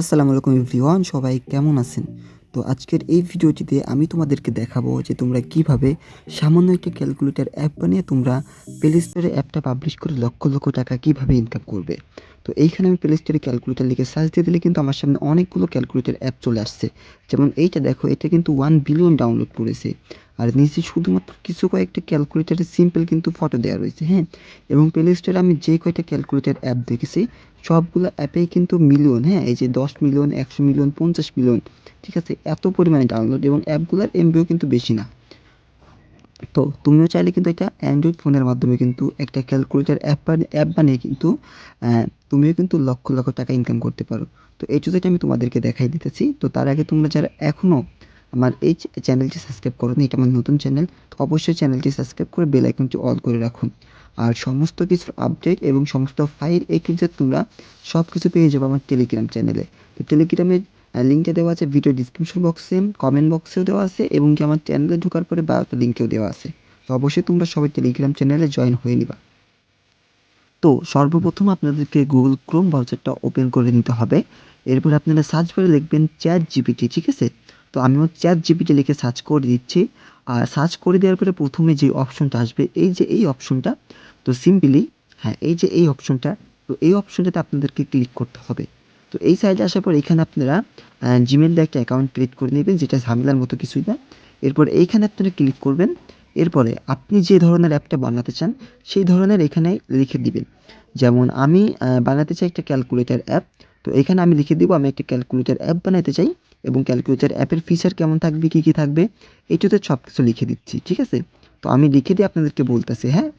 আসসালামু আলাইকুম এভরিওয়ান, সবাই কেমন আছেন? তো আজকের এই ভিডিওটিতে আমি তোমাদেরকে দেখাবো যে তোমরা কীভাবে সামান্য একটা ক্যালকুলেটর অ্যাপ বানিয়ে তোমরা প্লে স্টোরে অ্যাপটা পাবলিশ করে লক্ষ লক্ষ টাকা কীভাবে ইনকাম করবে। তো এইখানে আমি প্লে স্টোরে ক্যালকুলেটর লিখে সার্চ দিয়ে দিলে কিন্তু আমার সামনে অনেকগুলো ক্যালকুলেটর অ্যাপ চলে আসছে। যেমন এইটা দেখো, এটা কিন্তু ওয়ান বিলিয়ন ডাউনলোড করেছে। আর নিচে শুধুমাত্র কিছু কয়েকটা ক্যালকুলেটারের সিম্পল কিন্তু ফটো দেওয়া রয়েছে হ্যাঁ? এবং প্লে স্টোরে আমি যে কয়টা ক্যালকুলেটর অ্যাপ দেখেছি, সবগুলো অ্যাপেই কিন্তু মিলিয়ন হ্যাঁ? এই যে দশ মিলিয়ন একশো মিলিয়ন পঞ্চাশ মিলিয়ন ঠিক আছে? এত পরিমাণে ডাউনলোড এবং অ্যাপগুলোর এমবিও কিন্তু বেশি না। তো তুমিও চাইলে কিন্তু এটা অ্যান্ড্রয়েড ফোনের মাধ্যমে কিন্তু একটা ক্যালকুলেটর অ্যাপ অ্যাপ বানিয়ে কিন্তু তুমিও কিন্তু লক্ষ লক্ষ টাকা ইনকাম করতে পারো। তো এই জন্য আমি তোমাদেরকে দেখাই দিতেছি। তো তার আগে তোমরা যারা এখনও আমার এই চ্যানেলটি সাবস্ক্রাইব করো এটা আমার নতুন চ্যানেল তো অবশ্যই চ্যানেলটি সাবস্ক্রাইব করে বেল আইকনটি অল করে রাখুন আর সমস্ত কিছু আপডেট এবং সমস্ত ফাইল এই কিন্তু তোমরা সব কিছু পেয়ে যাবে আমার টেলিগ্রাম চ্যানেলে তো টেলিগ্রামের লিঙ্কটা দেওয়া আছে ভিডিও ডিসক্রিপশন বক্সে কমেন্ট বক্সেও দেওয়া আছে এবং কি আমার চ্যানেলে ঢোকার পরে বায়োতে লিঙ্কেও দেওয়া আছে। তো অবশ্যই তোমরা সবাই টেলিগ্রাম চ্যানেলে জয়েন হয়ে নিবা। তো সর্বপ্রথম আপনাদেরকে গুগল ক্রোম ব্রাউজারটা ওপেন করে নিতে হবে। এরপর আপনারা সার্চ করে লিখবেন চ্যাট জিপিটি ঠিক আছে? তো আমিও চ্যাট জিপিটি লিখে সার্চ করে দিচ্ছি। আর সার্চ করে দেওয়ার পরে প্রথমে যে অপশনটা আসবে, এই যে এই অপশনটা তো সিম্পলি হ্যাঁ এই যে এই অপশনটা তো এই অপশনটাতে আপনাদেরকে ক্লিক করতে হবে। তো এই সাইডে আসার পর এখানে আপনারা জিমেল দিয়ে একটা অ্যাকাউন্ট ক্রিয়েট করে নেবেন, যেটা ঝামেলার মতো কিছুই না। এরপর এইখানে আপনারা ক্লিক করবেন। এরপরে আপনি যে ধরনের অ্যাপটা বানাতে চান, সেই ধরনের এখানে লিখে দিবেন। যেমন আমি বানাতে চাই একটা ক্যালকুলেটর অ্যাপ তো এখানে আমি লিখে দিব, আমি একটা ক্যালকুলেটর অ্যাপ বানাতে চাই এবং ক্যালকুলেটর অ্যাপের ফিচার কেমন থাকবে, কী কী থাকবে, এইটাতে সব কিছু লিখে দিচ্ছি, ঠিক আছে? তো আমি লিখে দিয়ে আপনাদেরকে বলতেছি হ্যাঁ?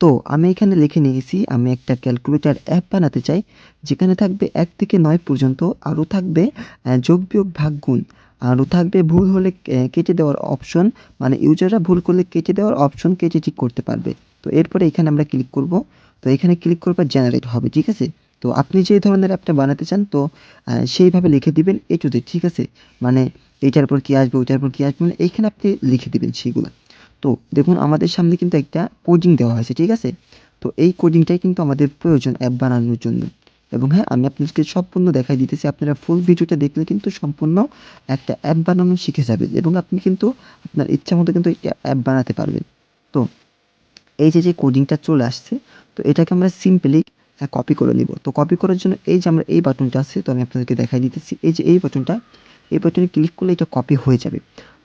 তো আমি এখানে লিখে নিয়েছি, আমি একটা ক্যালকুলেটর অ্যাপ বানাতে চাই, যেখানে থাকবে এক থেকে নয় পর্যন্ত, আরও থাকবে যোগ বিয়োগ ভাগ গুণ, আরও থাকবে ভুল হলে কেটে দেওয়ার অপশন মানে ইউজাররা ভুল করলে কেটে দেওয়ার অপশন কেটে ঠিক করতে পারবে। তো এরপরে এখানে আমরা ক্লিক করব, তো এখানে ক্লিক করবে জেনারেট হবে, ঠিক আছে? তো আপনি যে ধরনের অ্যাপটা বানাতে চান, তো সেইভাবে লিখে দিবেন এটুতে ঠিক আছে? মানে এইটার পর কী আসবে, ওইটার পর কী আসবে মানে এইখানে আপনি লিখে দিবেন সেইগুলো। তো দেখুন, আমাদের সামনে কিন্তু একটা কোডিং দেওয়া হয়েছে, ঠিক আছে? তো এই কোডিংটাই কিন্তু আমাদের প্রয়োজন অ্যাপ বানানোর জন্য। এবং হ্যাঁ আমি আপনাদেরকে সম্পূর্ণ দেখাই দিতেছি, আপনারা ফুল ভিডিওটা দেখলে কিন্তু সম্পূর্ণ একটা অ্যাপ বানানো শিখে যাবেন এবং আপনি কিন্তু আপনার ইচ্ছা মতো কিন্তু অ্যাপ বানাতে পারবেন। তো এই যে যে কোডিংটা চলে আসছে, তো এটাকে আমরা সিম্পলি কপি করে নিব। তো কপি করার জন্য এই যে, আমরা এই বাটনটা আছে, তো আমি আপনাদেরকে দেখাই দিতেছি। এই যে, এই বাটনটা এই বাটনে ক্লিক করলে এটা কপি হয়ে যাবে।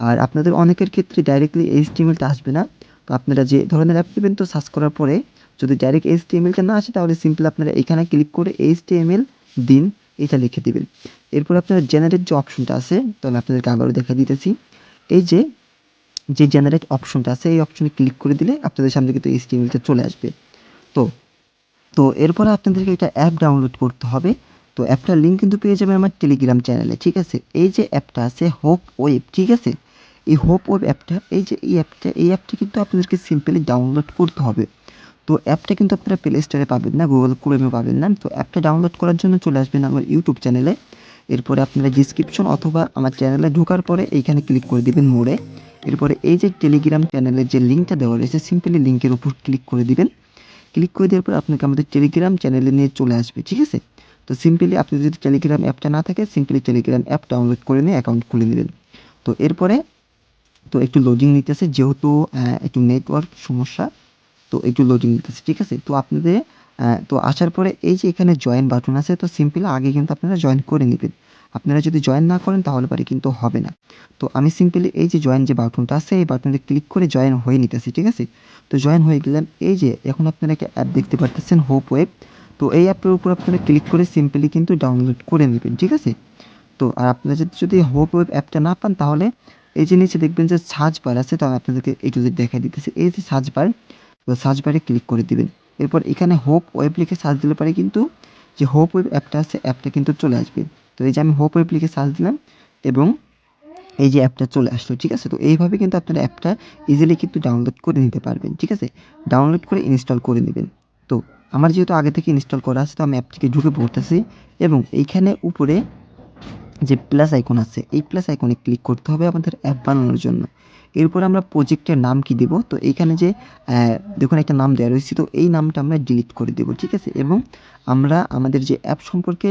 আর আপনাদের অনেকের ক্ষেত্রে ডাইরেক্টলি এইচটিএমএলটা আসবে না। তো আপনারা যে ধরনের অ্যাপ নেবেন তো সার্চ করার পরে যদি ডাইরেক্ট এইচটিএমএলটা না আসে তাহলে সিম্পল আপনারা এখানে ক্লিক করে এইচটিএমএল দিন এটা লিখে দিবেন। এরপর আপনারা জেনারেট যে অপশনটা আছে তো আমি আপনাদেরকে আবারও দেখা দিতেছি। এই যে যে জেনারেট অপশনটা আছে, এই অপশনে ক্লিক করে দিলে আপনাদের সামনে কিন্তু এইচটিএমএলটা চলে আসবে। তো তো এরপরে আপনাদেরকে একটা অ্যাপ ডাউনলোড করতে হবে। তো অ্যাপটার লিঙ্ক কিন্তু পেয়ে যাবেন আমার টেলিগ্রাম চ্যানেলে ঠিক আছে? এই যে অ্যাপটা আছে হোপ ওয়েব ঠিক আছে? এই হোপ ওয়েব অ্যাপটা, এই যে এই অ্যাপটা এই অ্যাপটা কিন্তু আপনাদেরকে সিম্পলি ডাউনলোড করতে হবে। তো অ্যাপটা কিন্তু আপনারা প্লে স্টোরে পাবেন না গুগল ক্রোমে পাবেন না। তো অ্যাপটা ডাউনলোড করার জন্য চলে আসবেন আমার ইউটিউব চ্যানেলে এরপরে আপনারা ডিসক্রিপশন অথবা আমার চ্যানেলে ঢোকার পরে এইখানে ক্লিক করে দিবেন মোড়ে। এরপরে এই যে টেলিগ্রাম চ্যানেলের যে লিঙ্কটা দেওয়া রয়েছে সিম্পলি লিঙ্কের উপর ক্লিক করে দিবেন। ক্লিক করে দেওয়ার পর আপনাকে আমাদের টেলিগ্রাম চ্যানেলে নিয়ে চলে আসবে, ঠিক আছে? তো সিম্পলি আপনি যদি টেলিগ্রাম অ্যাপটা না থাকে সিম্পলি টেলিগ্রাম অ্যাপ ডাউনলোড করে নিয়ে অ্যাকাউন্ট খুলে নেবেন তো এরপরে তো একটু লোডিং নিতেছে, যেহেতু একটু নেটওয়ার্ক সমস্যা, তো একটু লোডিং নিতেছে, ঠিক আছে? তো আপনাদের তো আসার পরে এই যে এখানে জয়েন বাটন আছে, তো সিম্পলি আগে কিন্তু আপনারা জয়েন করে নেবেন। আপনারা যদি জয়েন না করেন, তাহলে পারে কিন্তু হবে না। তো আমি সিম্পলি এই যে জয়েন যে বাটনটা আছে, এই বাটনটা ক্লিক করে জয়েন হয়ে নিতেছি, ঠিক আছে? তো জয়েন হয়ে গেলাম। এই যে এখন আপনারা একটা অ্যাপ দেখতে পারতেছেন হোপ ওয়েব তো এই অ্যাপের উপর আপনারা ক্লিক করে সিম্পলি কিন্তু ডাউনলোড করে নেবেন, ঠিক আছে? তো আর আপনারা যদি যদি হোপ ওয়েব অ্যাপটা না পান, তাহলে এই যে নিচে দেখবেন যে সার্চ বার আছে, তো আমি আপনাদেরকে একটু যদি দেখাই দিতেছি। এই যে সার্চ বার তো সার্চ বারে ক্লিক করে দিবেন। এরপর এখানে হোপ ওয়েব লিখে সার্চ দিলে পরে কিন্তু যে হোপ ওয়েব অ্যাপটা আছে অ্যাপটা কিন্তু চলে আসবে। তো এই যে আমি হোপ ওয়েব লিখে সার্চ দিলাম এবং এই যে অ্যাপটা চলে আসলো, ঠিক আছে? তো এইভাবে কিন্তু আপনারা অ্যাপটা ইজিলি কিন্তু ডাউনলোড করে নিতে পারবেন, ঠিক আছে? ডাউনলোড করে ইনস্টল করে নেবেন। তো আমার যেহেতু আগে থেকে ইনস্টল করা আছে, তো আমি অ্যাপটিকে ঢুকে পড়তেছি এবং এইখানে উপরে যে প্লাস আইকন আছে, এই প্লাস আইকনে ক্লিক করতে হবে আমাদের অ্যাপ বানানোর জন্য। এরপর আমরা প্রজেক্টের নাম কি দিব? তো এইখানে যে দেখুন একটা নাম দেওয়া রয়েছে, তো এই নামটা আমরা ডিলিট করে দেব, ঠিক আছে? এবং আমরা আমাদের যে অ্যাপ সম্পর্কে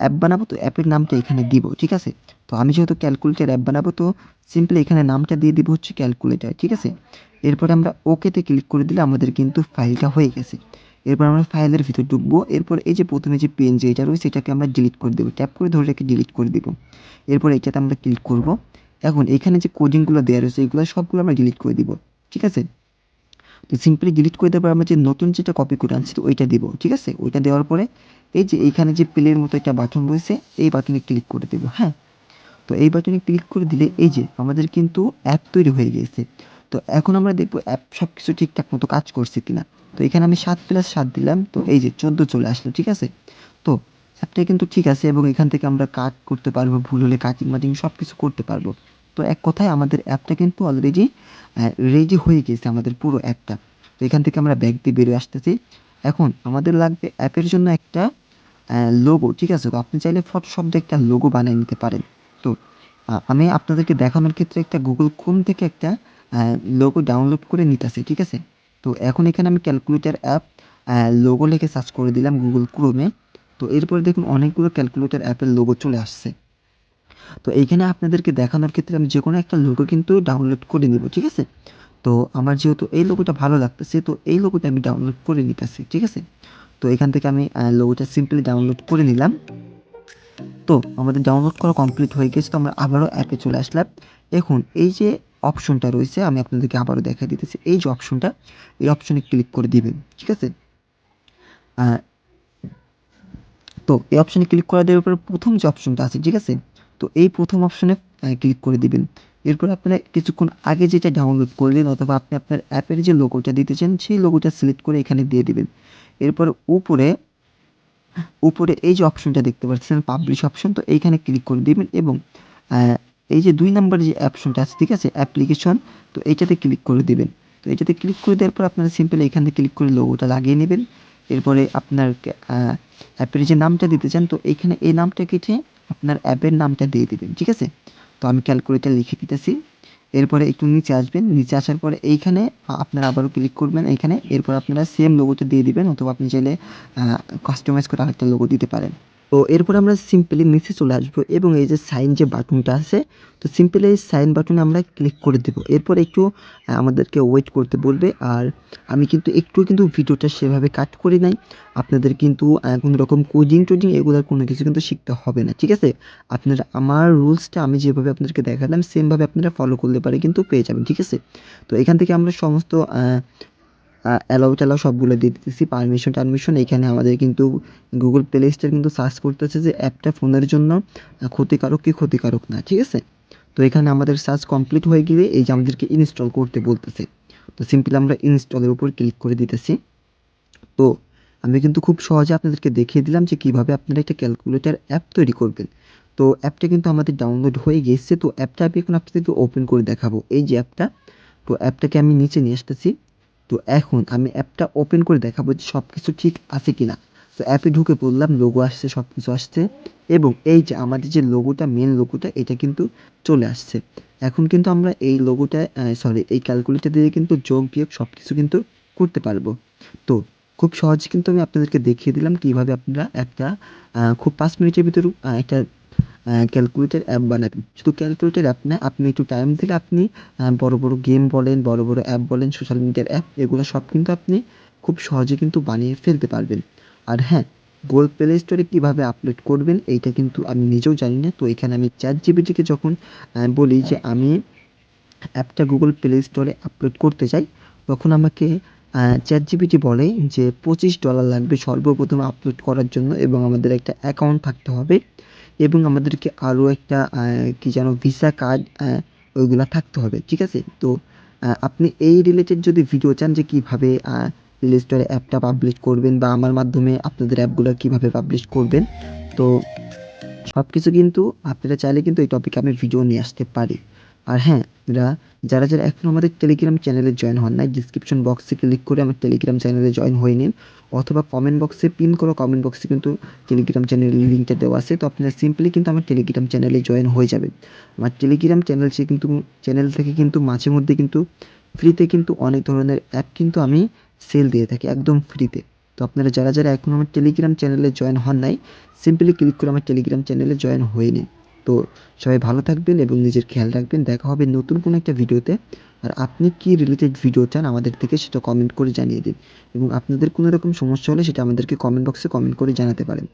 অ্যাপ বানাবো, তো অ্যাপের নামটা এখানে দিব, ঠিক আছে? তো আমি যেহেতু ক্যালকুলেটার অ্যাপ বানাবো, তো সিম্পলি এখানে নামটা দিয়ে দিব হচ্ছে ক্যালকুলেটার ঠিক আছে? এরপরে আমরা ওকেতে ক্লিক করে দিলে আমাদের কিন্তু ফাইলটা হয়ে গেছে। এরপর আমরা ফাইলের ভিতর ঢুকবো। এরপর এই যে প্রথমে যে পেন যে এটা রয়েছে, এটাকে আমরা ডিলিট করে দেবো। ট্যাপ করে ধরে রেখে ডিলিট করে দেবো। এরপর এটাতে আমরা ক্লিক করব। এখন এখানে যে কোডিংগুলো দেওয়া রয়েছে, এগুলো সবগুলো আমরা ডিলিট করে দিব। ঠিক আছে? তো সিম্পলি ডিলিট করে দেওয়ার পর আমরা যে নতুন যেটা কপি করে আনছি, তো ওইটা দিব। ঠিক আছে? ওইটা দেওয়ার পরে এই যে এইখানে যে প্লের মতো একটা বাটন রয়েছে, এই বাটনে ক্লিক করে দেবো। হ্যাঁ? তো এই বাটনে ক্লিক করে দিলে এই যে আমাদের কিন্তু অ্যাপ তৈরি হয়ে গেছে। তো এখন আমরা দেখব অ্যাপ সব কিছু ঠিকঠাক মতো কাজ করছে কিনা। তো এখানে আমি সাত প্লাস সাত দিলাম, তো এই যে চোদ্দ চলে আসলো, ঠিক আছে? তো অ্যাপটা কিন্তু ঠিক আছে এবং এখান থেকে আমরা কাট করতে পারব, ভুল হলে কাটিং মাটিং সব কিছু করতে পারব। তো এক কথায় আমাদের অ্যাপটা কিন্তু অলরেডি রেডি হয়ে গেছে আমাদের পুরো অ্যাপটা তো এখান থেকে আমরা ব্যাগ দিয়ে বেরিয়ে আসতেছি। এখন আমাদের লাগবে অ্যাপের জন্য একটা লোগো ঠিক আছে? তো আপনি চাইলে ফটোশপ দিয়ে একটা লোগো বানিয়ে নিতে পারেন। তো আমি আপনাদেরকে দেখানোর ক্ষেত্রে একটা গুগল ক্রোম থেকে একটা লোগো ডাউনলোড করে নিতেছি, ঠিক আছে? তো এখন এখানে আমি ক্যালকুলেটার অ্যাপ লোগো লিখে সার্চ করে দিলাম গুগল ক্রোমে তো এরপরে দেখুন অনেকগুলো ক্যালকুলেটার অ্যাপের লোগো চলে আসছে। তো এইখানে আপনাদেরকে দেখানোর ক্ষেত্রে আমি যে কোনো একটা লোগো কিন্তু ডাউনলোড করে নিব, ঠিক আছে? তো আমার যেহেতু এই লোগোটা ভালো লাগতেছে, তো এই লোগোটা আমি ডাউনলোড করে নিতেছি, ঠিক আছে? তো এখান থেকে আমি লোগোটা সিম্পলি ডাউনলোড করে নিলাম। তো আমাদের ডাউনলোড করা কমপ্লিট হয়ে গেছে, তো আমরা আবারও অ্যাপে চলে আসলাম। এখন এই যে অপশনটা রয়েছে, আমি আপনাদেরকে আবারও দেখাই দিতেছি। এই যে অপশনটা এই অপশনে ক্লিক করে দিবেন, ঠিক আছে? তো এই অপশনে ক্লিক করা দেওয়ার পর প্রথম যে অপশনটা আছে, ঠিক আছে? তো এই প্রথম অপশনে ক্লিক করে দিবেন। এরপর আপনারা কিছুক্ষণ আগে যেটা ডাউনলোড করলেন অথবা আপনি আপনার অ্যাপের যে লোগোটা দিতে চান সেই লোগোটা সিলেক্ট করে এখানে দিয়ে দিবেন। এরপর উপরে উপরে এই যে অপশনটা দেখতে পাচ্ছেন পাবলিশ অপশন তো এইখানে ক্লিক করে দিবেন এবং এই যে দুই নম্বর যে অপশনটা আছে, ঠিক আছে? অ্যাপ্লিকেশন তো এইটাতে ক্লিক করে দিবেন। তো এটাতে ক্লিক করে দেওয়ার পর আপনারা সিম্পল এখান থেকে ক্লিক করে লোগোটা লাগিয়ে নেবেন। এরপরে আপনার অ্যাপের যে নামটা দিতে চান, তো এইখানে এই নামটা কেটে আপনার অ্যাপের নামটা দিয়ে দিবেন, ঠিক আছে? তো আমি ক্যালকুলেটার লিখে দিতেছি। এরপরে একটু নিচে আসবেন। নিচে আসার পরে এইখানে আপনারা আবারও ক্লিক করবেন এইখানে। এরপর আপনারা সেম লোগোটা দিয়ে দিবেন, অথবা আপনি চাইলে কাস্টমাইজ করে আরেকটা লোগো দিতে পারেন। তো এরপর আমরা সিম্পলি নিচে চলে আসব এবং এই যে সাইন যে বাটনটা আছে, তো সিম্পলি এই সাইন বাটনে আমরা ক্লিক করে দেব। এরপর একটু আমাদেরকে ওয়েট করতে বলবে। আর আমি কিন্তু একটু কিন্তু ভিডিওটা সেভাবে কাট করি নাই। আপনাদের কিন্তু কোনো রকম কোডিং টোডিং এগুলোর কোনো কিছু কিন্তু শিখতে হবে না, ঠিক আছে? আপনারা, আমার রুলসটা আমি যেভাবে আপনাদেরকে দেখালাম সেমভাবে আপনারা ফলো করলে পারে কিন্তু পেয়ে যাবেন, ঠিক আছে? তো এখান থেকে আমরা সমস্ত অ্যালাউ ট্যালাউ সবগুলো দিয়ে দিতেছি। পারমিশন টারমিশন এখানে আমাদের কিন্তু গুগল প্লে স্টোর কিন্তু সার্চ করতেছে যে অ্যাপটা ফোনের জন্য ক্ষতিকারক কি ক্ষতিকারক না, ঠিক আছে? তো এখানে আমাদের সার্চ কমপ্লিট হয়ে গেলে এই যে আমাদেরকে ইনস্টল করতে বলতেছে। তো সিম্পলি আমরা ইনস্টলের উপর ক্লিক করে দিতেছি। তো আমি কিন্তু খুব সহজে আপনাদেরকে দেখিয়ে দিলাম যে কীভাবে আপনারা একটা ক্যালকুলেটর অ্যাপ তৈরি করবেন। তো অ্যাপটা কিন্তু আমাদের ডাউনলোড হয়ে গেছে। তো অ্যাপটা আমি এখন আপনাদেরকে ওপেন করে দেখাবো। এই যে অ্যাপটা তো অ্যাপটাকে আমি নিচে নিয়ে আসতেছি। তো এখন আমি অ্যাপটা ওপেন করে দেখাবো যে সব কিছু ঠিক আছে কি না তো অ্যাপে ঢুকে পড়লাম লোগো আসছে সব কিছু আসছে এবং এই যে আমাদের যে লোগোটা মেন লোগোটা এটা কিন্তু চলে আসছে। এখন কিন্তু আমরা এই লোগোটা সরি এই ক্যালকুলেটর দিয়ে কিন্তু যোগ, বিয়োগ সব কিছু কিন্তু করতে পারব। তো খুব সহজে কিন্তু আমি আপনাদেরকে দেখিয়ে দিলাম কীভাবে আপনারা একটা খুব পাঁচ মিনিটের ভিতর একটা ক্যালকুলেটর অ্যাপ বানাবেন। শুধু ক্যালকুলেটর অ্যাপ না, আপনি একটু টাইম দিলে আপনি বড় বড় গেম বলেন, বড় বড় অ্যাপ বলেন সোশ্যাল মিডিয়ার অ্যাপ এগুলো সব কিন্তু আপনি খুব সহজে কিন্তু বানিয়ে ফেলতে পারবেন। আর হ্যাঁ গুগল প্লে স্টোরে কীভাবে আপলোড করবেন, এইটা কিন্তু আমি নিজেও জানি না। তো এখানে আমি চ্যাট জিবিটিকে যখন বলি যে আমি অ্যাপটা গুগল প্লে স্টোরে আপলোড করতে চাই, তখন আমাকে চ্যাট জিপিটি বলে যে পঁচিশ ডলার লাগবে সর্বপ্রথম আপলোড করার জন্য এবং আমাদের একটা অ্যাকাউন্ট থাকতে হবে। এবং আমাদেরকে আরও একটা কী যেন ভিসা কার্ড ওইগুলো থাকতে হবে, ঠিক আছে? তো আপনি এই রিলেটেড যদি ভিডিও চান যে কীভাবে প্লে স্টোরে অ্যাপটা পাবলিশ করবেন বা আমার মাধ্যমে আপনাদের অ্যাপগুলো কীভাবে পাবলিশ করবেন, তো সব কিছু কিন্তু আপনারা চাইলে কিন্তু এই টপিকে আমি ভিডিও নিয়ে আসতে পারি। আর হ্যাঁ আপনারা যারা যারা এখনও আমাদের টেলিগ্রাম চ্যানেলে জয়েন হন নাই ডিসক্রিপশন বক্সে ক্লিক করে আমার টেলিগ্রাম চ্যানেলে জয়েন হয়ে নিন। অথবা কমেন্ট বক্সে পিন করা কমেন্ট বক্সে কিন্তু টেলিগ্রাম চ্যানেলের লিঙ্কটা দেওয়া আছে। তো আপনারা সিম্পলি কিন্তু আমার টেলিগ্রাম চ্যানেলে জয়েন হয়ে যাবেন। আমার টেলিগ্রাম চ্যানেল সে কিন্তু চ্যানেল থেকে কিন্তু মাঝে মধ্যে কিন্তু ফ্রিতে কিন্তু অনেক ধরনের অ্যাপ কিন্তু আমি সেল দিয়ে থাকি, একদম ফ্রিতে তো। আপনারা যারা যারা এখন আমার টেলিগ্রাম চ্যানেলে জয়েন হন নাই সিম্পলি ক্লিক করে আমার টেলিগ্রাম চ্যানেলে জয়েন হয়ে নিন। তো সবাই ভালো থাকবেন এবং নিজের খেয়াল রাখবেন। দেখা হবে নতুন কোনো একটা ভিডিওতে। আর আপনি কি রিলেটেড ভিডিও চান আমাদের থেকে সেটা কমেন্ট করে জানিয়ে দিন। এবং আপনাদের কোনো রকম সমস্যা হলে সেটা আমাদেরকে কমেন্ট বক্সে কমেন্ট করে জানাতে পারেন।